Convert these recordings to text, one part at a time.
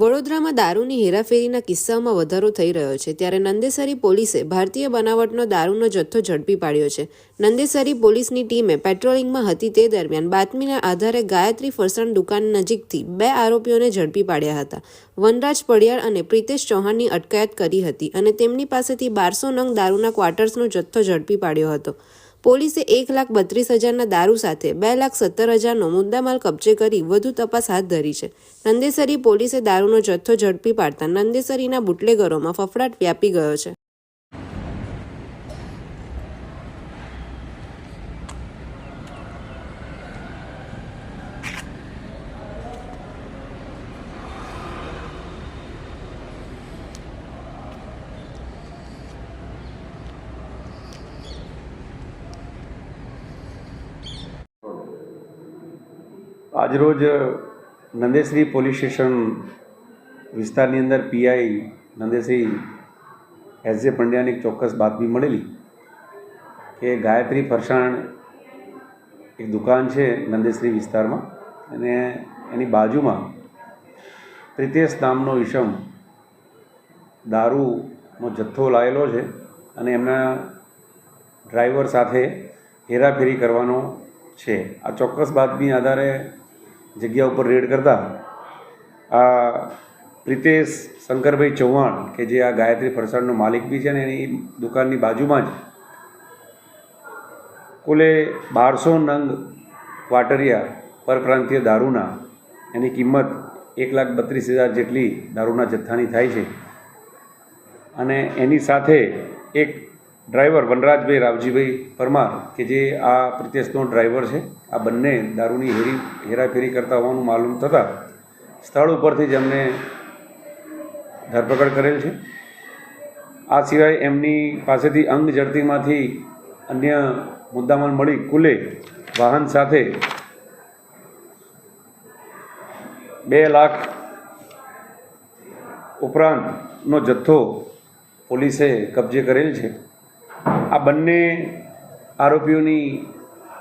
વડોદરામાં દારૂની હેરાફેરીના કિસ્સાઓમાં વધારો થઈ રહ્યો છે. ત્યારે નંદેસરી પોલીસે ભારતીય બનાવટનો દારૂનો જથ્થો ઝડપી પાડ્યો છે. નંદેસરી પોલીસની ટીમે પેટ્રોલિંગમાં હતી તે દરમિયાન બાતમીના આધારે ગાયત્રી ફરસાણ દુકાન નજીકથી બે આરોપીઓને ઝડપી પાડ્યા હતા. વનરાજ પડિયાળ અને પ્રિતેશ ચૌહાણની અટકાયત કરી હતી અને તેમની પાસેથી બારસો નંગ દારૂના ક્વાર્ટર્સનો જથ્થો ઝડપી પાડ્યો હતો. પોલીસે એક લાખ બત્રીસ હજારના દારૂ સાથે બે લાખ સત્તર હજારનો મુદ્દામાલ કબજે કરી વધુ તપાસ હાથ ધરી છે. નંદેસરી પોલીસે દારૂનો જથ્થો ઝડપી પાડતા નંદેસરીના બુટલેગરોમાં ફફડાટ વ્યાપી ગયો છે. આજરોજ નંદેશ્રી પોલીસ સ્ટેશન વિસ્તારની અંદર પીઆઈ નંદેશ્રી એસ જે પંડ્યાની એક ચોક્કસ બાતમી મળેલી કે ગાયત્રી ફરસાણ એક દુકાન છે નંદેશ્રી વિસ્તારમાં અને એની બાજુમાં પ્રિતેશ નામનો ઈશમ દારૂનો જથ્થો લાવેલો છે અને એમના ડ્રાઈવર સાથે હેરાફેરી કરવાનો છે. આ ચોક્કસ બાતમી આધારે જગ્યા ઉપર રેડ કરતા આ પ્રિતેશ શંકરભાઈ ચૌહાણ, કે જે આ ગાયત્રી ફરસાણનો માલિક બી છે ને એની દુકાનની બાજુમાં જ, કુલે બારસો નંગ ક્વાટરિયા પરપ્રાંતીય દારૂના, એની કિંમત એક લાખ બત્રીસ હજાર જેટલી દારૂના જથ્થાની થાય છે. અને એની સાથે એક ડ્રાઈવર વનરાજભાઈ રાવજીભાઈ પરમાર, કે જે આ પ્રિતેશનો ડ્રાઈવર છે, આ બંને દારૂની હેરી, હેરાફેરી કરતા હોવાનું માલુમ થતાં સ્થળ ઉપરથી જ એમને ધરપકડ કરેલ છે. આ સિવાય એમની પાસેથી અંગ જડતીમાંથી અન્ય મુદ્દામાલ મળી કુલે વાહન સાથે બે લાખ ઉપરાંતનો જથ્થો પોલીસે કબજે કરેલ છે. આ બંને આરોપીઓની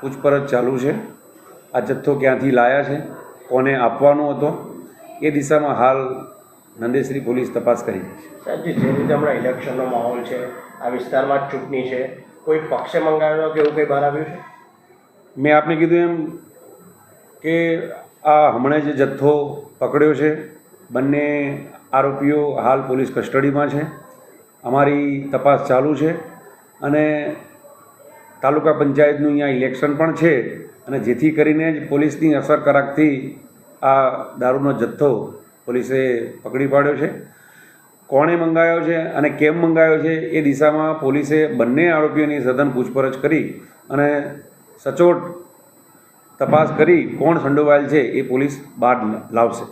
પૂછપરછ ચાલુ છે. આ જથ્થો ક્યાંથી લાયા છે? કોને આપવાનો હતો? એ દિશામાં હાલ નંદેશ્રી પોલીસ તપાસ કરી રહી છે. સાહેબ જે રીતે હમણાં ઇલેક્શનનો માહોલ છે આ વિસ્તારમાં ચૂંટણી છે કોઈ પક્ષે મંગાવેલો કે એવું કંઈ બહાર આવ્યું છે? મેં આપને કીધું એમ કે આ હમણાં જે જથ્થો પકડ્યો છે બંને આરોપીઓ હાલ પોલીસ કસ્ટડીમાં છે. અમારી તપાસ ચાલુ છે. અને તાલુકા પંચાયતનું અહીંયા ઇલેક્શન પણ છે અને જેથી કરીને જ પોલીસની અસરકારકથી આ દારૂનો જથ્થો પોલીસે પકડી પાડ્યો છે. કોણે મંગાવ્યો છે અને કેમ મંગાવ્યો છે એ દિશામાં પોલીસે બંને આરોપીઓની સઘન પૂછપરછ કરી અને સચોટ તપાસ કરી કોણ સંડોવાયેલ છે એ પોલીસ બહાર લાવશે.